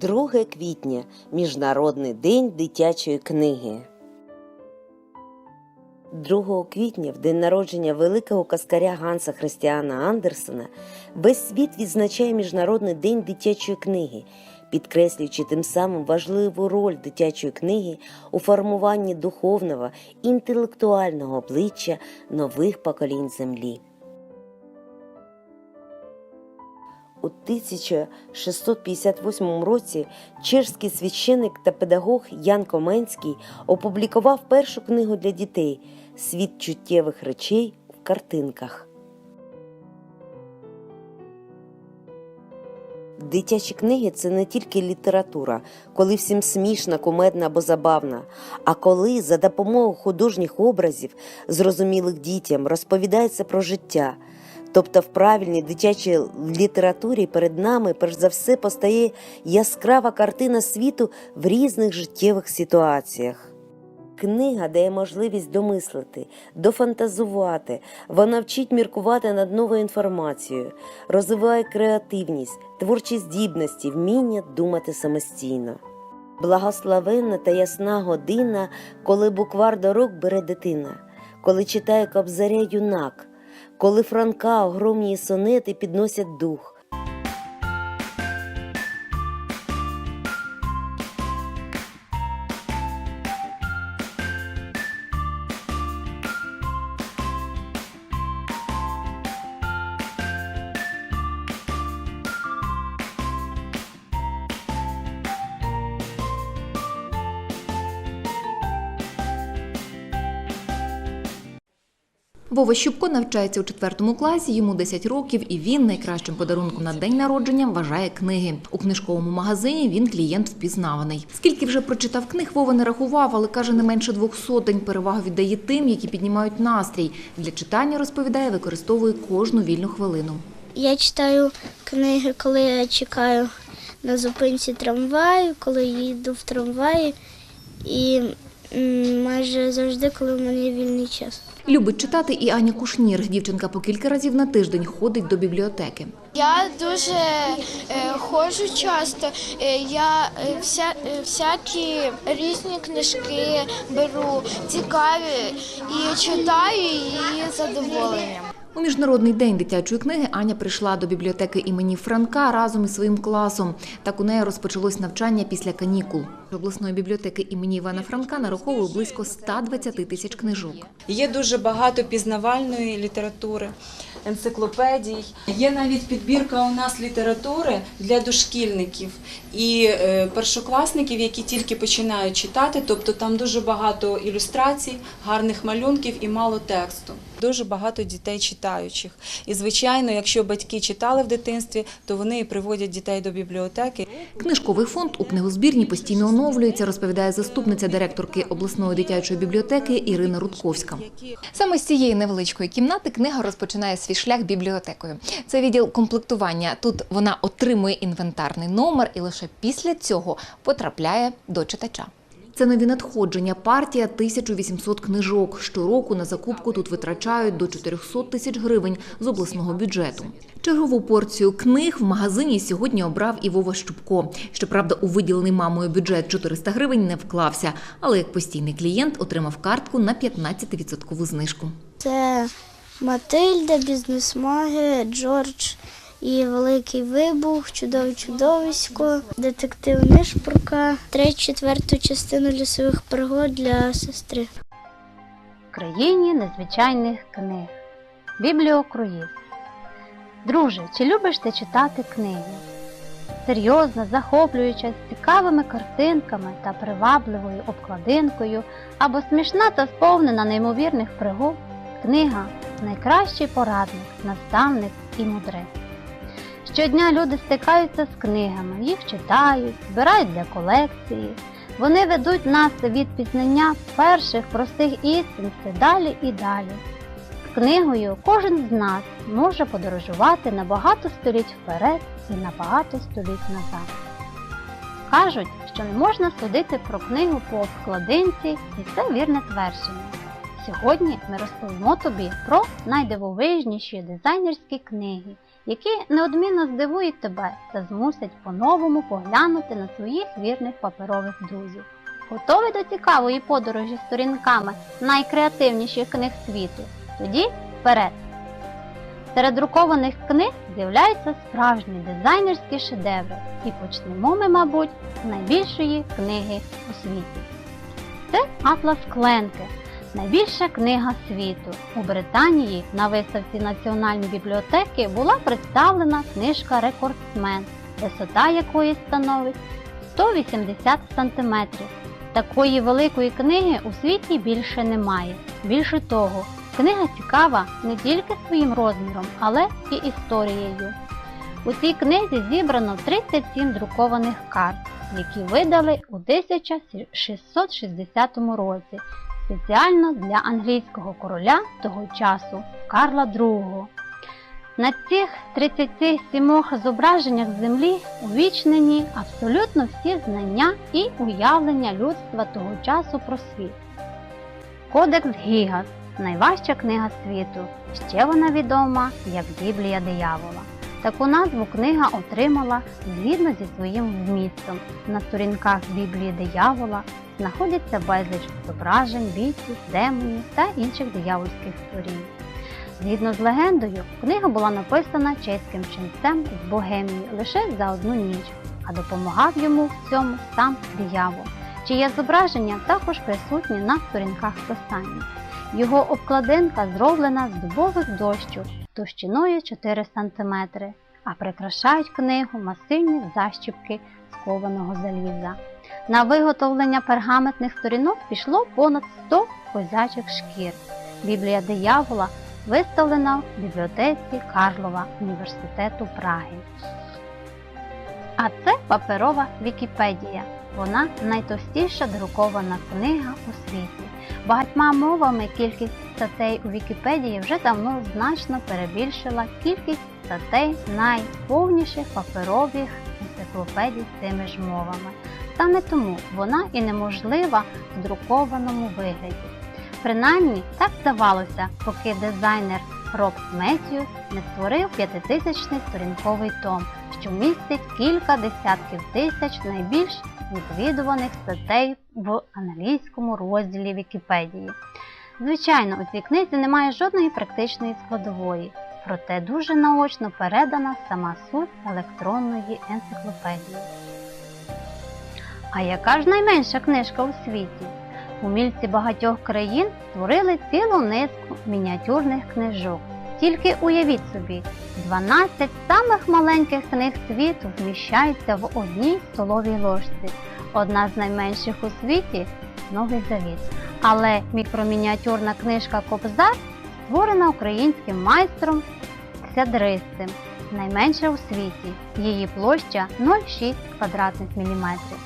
2 квітня Міжнародний день дитячої книги. 2 квітня, в день народження великого каскаря Ганса Христіана Андерсена, весь світ відзначає Міжнародний день дитячої книги, підкреслюючи тим самим важливу роль дитячої книги у формуванні духовного інтелектуального обличчя нових поколінь землі. У 1658 році чешський священик та педагог Ян Коменський опублікував першу книгу для дітей Світ чуттєвих речей в картинках. Дитячі книги це не тільки література, коли всім смішна, кумедна або забавна, а коли за допомогою художніх образів, зрозумілих дітям, розповідається про життя. Тобто в правильній дитячій літературі перед нами перш за все постає яскрава картина світу в різних життєвих ситуаціях. Книга дає можливість домислити, дофантазувати, вона вчить міркувати над новою інформацією, розвиває креативність, творчі здібності, вміння думати самостійно. Благословенна та ясна година, коли буквар до рук бере дитина, коли читає кобзаря юнак, коли Франка огромні сонети підносять дух. Вова Щупко навчається у четвертому класі, йому 10 років, і він найкращим подарунком на день народження вважає книги. У книжковому магазині він клієнт впізнаваний. Скільки вже прочитав книг, Вова не рахував, але каже, не менше двох сотень. Перевагу віддає тим, які піднімають настрій. Для читання розповідає, використовує кожну вільну хвилину. Я читаю книги, коли я чекаю на зупинці трамваю, коли їду в трамваї, і майже завжди, коли в мене вільний час. Любить читати і Аня Кушнір. Дівчинка по кілька разів на тиждень ходить до бібліотеки. Я дуже е, ходжу часто. Е, я е, вся, всякі різні книжки беру, цікаві і читаю її задоволенням. У міжнародний день дитячої книги Аня прийшла до бібліотеки імені Франка разом із своїм класом. Так у неї розпочалось навчання після канікул. Обласної бібліотеки імені Івана Франка нараховує близько 120 тисяч книжок. Є дуже багато пізнавальної літератури, енциклопедій. Є навіть підбірка у нас літератури для дошкільників і е, першокласників, які тільки починають читати. Тобто там дуже багато ілюстрацій, гарних малюнків і мало тексту. Дуже багато дітей читаючих. І звичайно, якщо батьки читали в дитинстві, то вони і приводять дітей до бібліотеки. Книжковий фонд у книгозбірні постійно оновлюється, розповідає заступниця директорки обласної дитячої бібліотеки Ірина Рудковська. Саме з цієї невеличкої кімнати книга розпочинає свій шлях бібліотекою. Це відділ комплектування. Тут вона отримує інвентарний номер і лише після цього потрапляє до читача. Це нові надходження. Партія 1800 книжок. Щороку на закупку тут витрачають до 400 тисяч гривень з обласного бюджету. Чергову порцію книг в магазині сьогодні обрав і Вова Щупко. Щоправда, у виділений мамою бюджет 400 гривень не вклався, але як постійний клієнт отримав картку на 15% знижку. Це Матильда, бізнесмаги, Джордж і Великий Вибух, Чудове чудовисько, детектив Нишпурка, третю, четверту частину лісових пригод для сестри. В країні незвичайних книг. Бібліокруїз. Друже, чи любиш ти читати книги? Серйозна, захоплююча, з цікавими картинками та привабливою обкладинкою, або смішна та сповнена неймовірних пригод, книга найкращий порадник, наставник і мудрець. Щодня люди стикаються з книгами, їх читають, збирають для колекції. Вони ведуть нас від пізнання перших простих істин все далі і далі. З книгою кожен з нас може подорожувати на багато століть вперед і на багато століть назад. Кажуть, що не можна судити про книгу по обкладинці, і це вірне твердження. Сьогодні ми розповімо тобі про найдивовижніші дизайнерські книги, які неодмінно здивують тебе та змусять по-новому поглянути на своїх вірних паперових друзів. Готові до цікавої подорожі сторінками найкреативніших книг світу? Тоді вперед! Серед друкованих книг з'являються справжні дизайнерські шедеври, і почнемо ми, мабуть, з найбільшої книги у світі. Це Атлас Кленке, найбільша книга світу. У Британії на виставці Національної бібліотеки була представлена книжка Рекордсмен, висота якої становить 180 см. Такої великої книги у світі більше немає. Більше того, книга цікава не тільки своїм розміром, але і історією. У цій книзі зібрано 37 друкованих карт, які видали у 1660 році спеціально для англійського короля того часу Карла II. На цих 37 зображеннях землі увічнені абсолютно всі знання і уявлення людства того часу про світ. Кодекс Гігас найважча книга світу. Ще вона відома як Біблія диявола. Таку назву книга отримала згідно зі своїм вмістом. На сторінках Біблії диявола знаходяться безліч зображень, бійців, демонів та інших диявольських створінь. Згідно з легендою, книга була написана чеським ченцем з Богемії лише за одну ніч, а допомагав йому в цьому сам диявол, чиє зображення також присутні на сторінках писання. Його обкладинка зроблена з дубових дощок товщиною 4 см, а прикрашають книгу масивні защіпки з кованого заліза. На виготовлення пергаментних сторінок пішло понад 100 козячих шкір. Біблія диявола виставлена в бібліотеці Карлова університету Праги. А це паперова Вікіпедія. Вона найтовстіша друкована книга у світі. Багатьма мовами кількість статей у Вікіпедії вже давно значно перебільшила кількість статей найповніших паперових енциклопедій з цими ж мовами. Саме тому вона і неможлива в друкованому вигляді. Принаймні так здавалося, поки дизайнер Робс Меттьюс не створив п'ятитисячний сторінковий том, що містить кілька десятків тисяч найбільш відвідуваних статей в англійському розділі Вікіпедії. Звичайно, у цій книзі немає жодної практичної складової, проте дуже наочно передана сама суть електронної енциклопедії. А яка ж найменша книжка у світі? Умільці багатьох країн створили цілу низку мініатюрних книжок. Тільки уявіть собі, 12 самих маленьких книг світу вміщаються в одній столовій ложці. Одна з найменших у світі Новий Завіт. Але мікромініатюрна книжка Кобзар створена українським майстром Сядристим, найменша у світі. Її площа 0,6 квадратних міліметрів.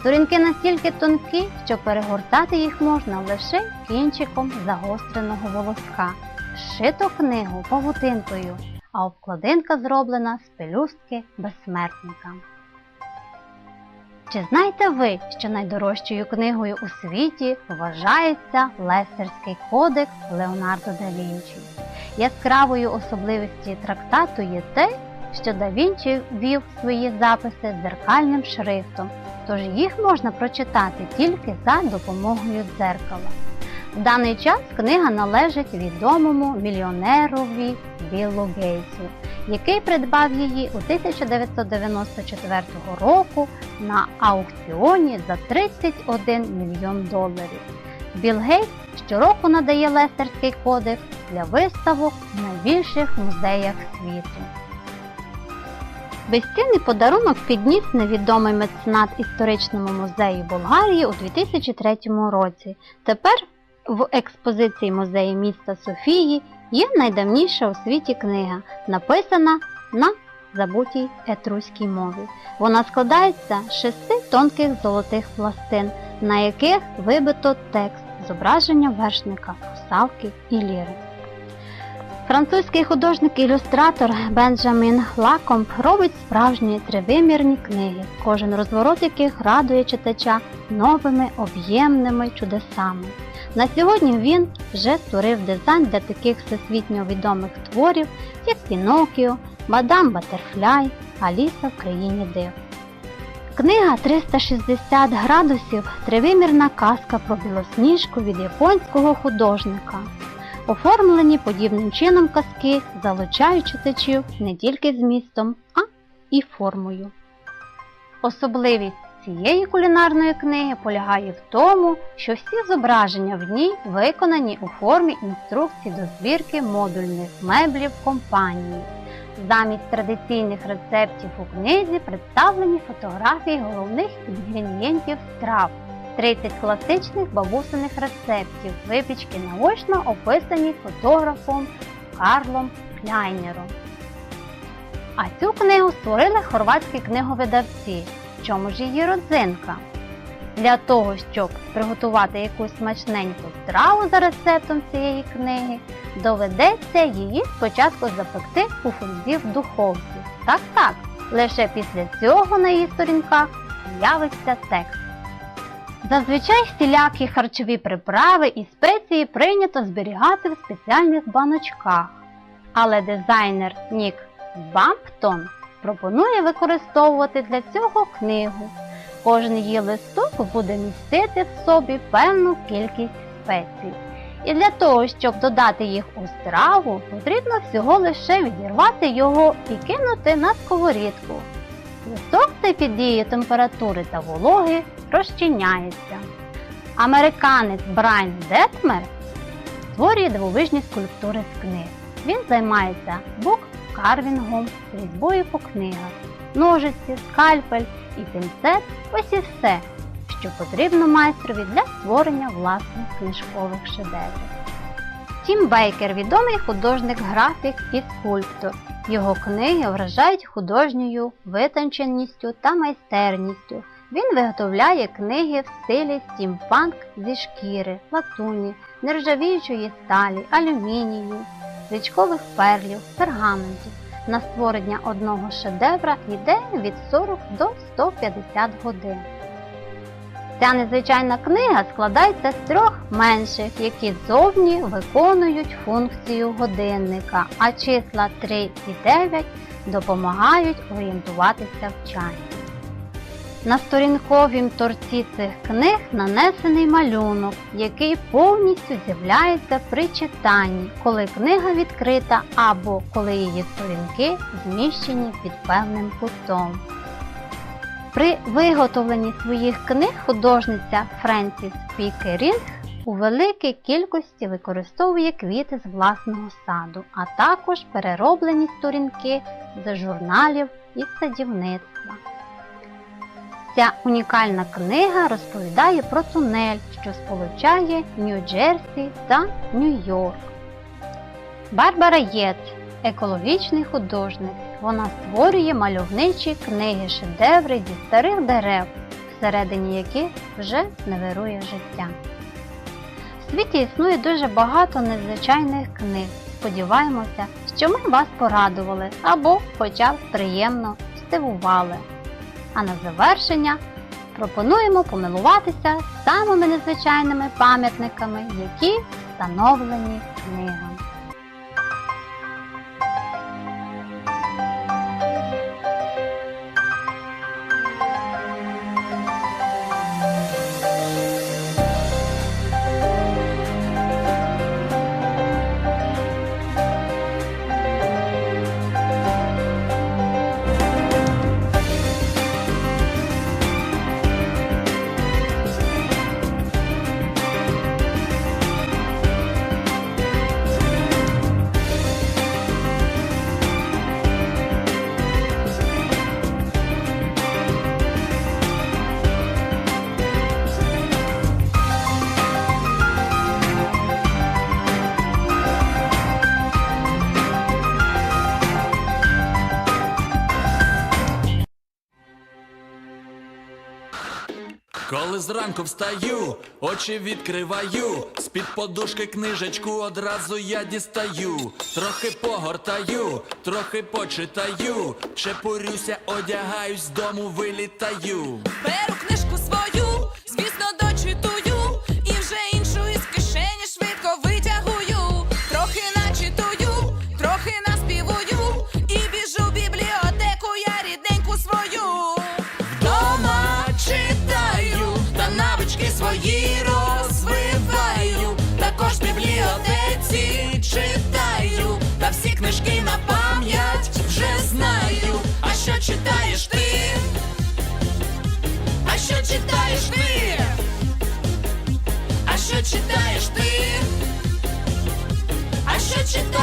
Сторінки настільки тонкі, що перегортати їх можна лише кінчиком загостреного волоска. Зшито книгу павутинкою, а обкладинка зроблена з пелюстки безсмертника. Чи знаєте ви, що найдорожчою книгою у світі вважається Лестерський кодекс Леонардо да Вінчі? Яскравою особливістю трактату є те, що да Вінчі вів свої записи дзеркальним шрифтом, тож їх можна прочитати тільки за допомогою дзеркала. В даний час книга належить відомому мільйонерові Біллу Гейтсу, який придбав її у 1994 року на аукціоні за 31 мільйон доларів. Білл Гейтс щороку надає Лестерський кодекс для виставок в найбільших музеях світу. Безцінний подарунок підніс невідомий меценат історичному музею Болгарії у 2003 році. Тепер в експозиції музею міста Софії є найдавніша у світі книга, написана на забутій етруській мові. Вона складається з шести тонких золотих пластин, на яких вибито текст зображення вершника, русалки і ліри. Французький художник-ілюстратор Бенджамін Лакомб робить справжні тривимірні книги, кожен розворот яких радує читача новими об'ємними чудесами. На сьогодні він вже створив дизайн для таких всесвітньо відомих творів, як Пінокіо, Мадам Батерфляй, Аліса в країні див. Книга 360 градусів тривимірна казка про білосніжку від японського художника. Оформлені подібним чином казки залучають читачів не тільки змістом, а і формою. Особливість цієї кулінарної книги полягає в тому, що всі зображення в ній виконані у формі інструкцій до збірки модульних меблів компанії. Замість традиційних рецептів у книзі представлені фотографії головних інгредієнтів страв, 30 класичних бабусиних рецептів, випічки наочно описані фотографом Карлом Кляйнером. А цю книгу створили хорватські книговидавці. В чому ж її родзинка? Для того, щоб приготувати якусь смачненьку страву за рецептом цієї книги, доведеться її спочатку запекти у фользі в духовці. Так, так, лише після цього на її сторінках з'явиться текст. Зазвичай всілякі харчові приправи і спеції прийнято зберігати в спеціальних баночках, але дизайнер Нік Бамптон пропонує використовувати для цього книгу. Кожен її листок буде містити в собі певну кількість спецій. І для того, щоб додати їх у страву, потрібно всього лише відірвати його і кинути на сковорідку. Листок цей під дією температури та вологи розчиняється. Американець Брайан Детмер створює дивовижні скульптури з книг. Він займається буккарвінгом, різьбою по книгах, ножиці, скальпель і пінцет ось і все, що потрібно майстрові для створення власних книжкових шедеврів. Тім Бейкер відомий художник, графік і скульптор. Його книги вражають художньою витонченістю та майстерністю. Він виготовляє книги в стилі стімпанк зі шкіри, латуні, нержавіючої сталі, алюмінію, свічкових перлів, пергаментів. На створення одного шедевра йде від 40 до 150 годин. Ця незвичайна книга складається з трьох менших, які ззовні виконують функцію годинника, а числа 3 і 9 допомагають орієнтуватися в часі. На сторінковім торці цих книг нанесений малюнок, який повністю з'являється при читанні, коли книга відкрита або коли її сторінки зміщені під певним кутом. При виготовленні своїх книг художниця Френсіс Пікерінг у великій кількості використовує квіти з власного саду, а також перероблені сторінки з журналів і садівництва. Ця унікальна книга розповідає про тунель, що сполучає Нью-Джерсі та Нью-Йорк. Барбара Єц екологічний художник. Вона створює мальовничі книги шедеври зі старих дерев, всередині яких вже не вирує життя. В світі існує дуже багато незвичайних книг. Сподіваємося, що ми вас порадували або хоча б приємно здивували. А на завершення пропонуємо помилуватися самими незвичайними пам'ятниками, які встановлені книгами. Коли зранку встаю, очі відкриваю, з-під подушки книжечку одразу я дістаю, трохи погортаю, трохи почитаю, чепурюся, одягаюсь, з дому вилітаю. Беру книжку читаєш ти? А що читаєш ти? А що читаєш ти? А що читаєш?